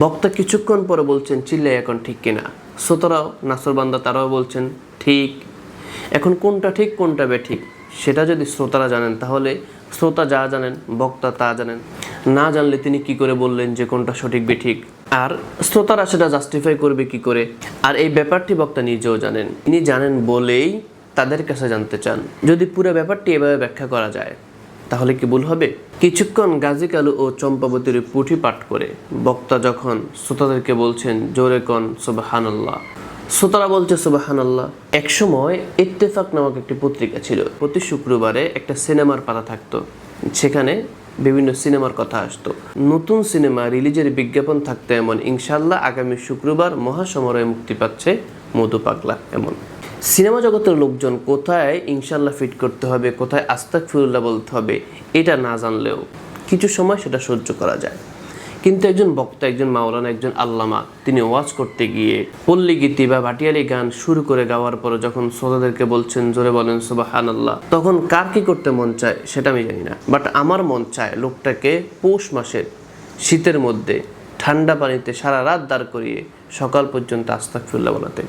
বক্তা কিছুক্ষণ পরে বলছেন চিল্লাই এখন ঠিক কিনা? শ্রোতারাও, নাসরবান্দা তারাও বলছেন, ঠিক। এখন কোনটা ঠিক, কোনটা বেঠিক, সেটা যদি শ্রোতারা জানেন, তাহলে শ্রোতা যা জানেন, বক্তা তা জানেন। না জানলে তিনি কি করে বললেন যে কোনটা সঠিক, বেঠিক? আর শ্রোতারা সেটা জাস্টিফাই করবে কি করে? আর এই ব্যাপারটি বক্তা নিজেও জানেন। তিনি জানেন বলেই তাদের কাছে জানতে চান। যদি পুরো ব্যাপারটি এভাবে ব্যাখ্যা করা যায় তাহলে কি ভুল হবে? কিছুক্ষণ গাজী কালু ও চম্পাবতীর পুঁথি পাঠ করে বক্তা যখন শ্রোতাদেরকে বলছেন, জোরে কন, সুবাহানাল্লাহ। শ্রোতারা বলছে, সুবাহানাল্লাহ। একসময় ইত্তেফাক নামক একটি পত্রিকা ছিল। প্রতি শুক্রবারে একটা সিনেমার পাতা থাকতো। সেখানে বিভিন্ন সিনেমার কথা আসতো। নতুন সিনেমা রিলিজের বিজ্ঞাপন থাকতো এমন। ইনশাল্লাহ আগামী শুক্রবার মহাসমরে মুক্তি পাচ্ছে মধু পাগলা এমন। সিনেমা জগতের লোকজন কোথায় ইনশাল্লাহ ফিট করতে হবে, কোথায় আস্তাক ফিরুল্লাহ বলতে হবে, এটা না জানলেও কিছু সময় সেটা সহ্য করা যায়। কিন্তু একজন বক্তা, একজন মাওলানা, একজন আল্লামা, তিনি ওয়াজ করতে গিয়ে পল্লী গীতি বা ভাটিয়ালি গান শুরু করে গাওয়ার পরে যখন শ্রোতাদেরকে বলছেন, জোরে বলেন সুবাহান আল্লাহ তখন কার কি করতে মন চায় সেটা আমি জানি না। বাট আমার মন চায় লোকটাকে পৌষ মাসের শীতের মধ্যে ঠান্ডা পানিতে সারা রাত দাঁড় করিয়ে সকাল পর্যন্ত আস্তাক ফিরুল্লাহ বলাতে।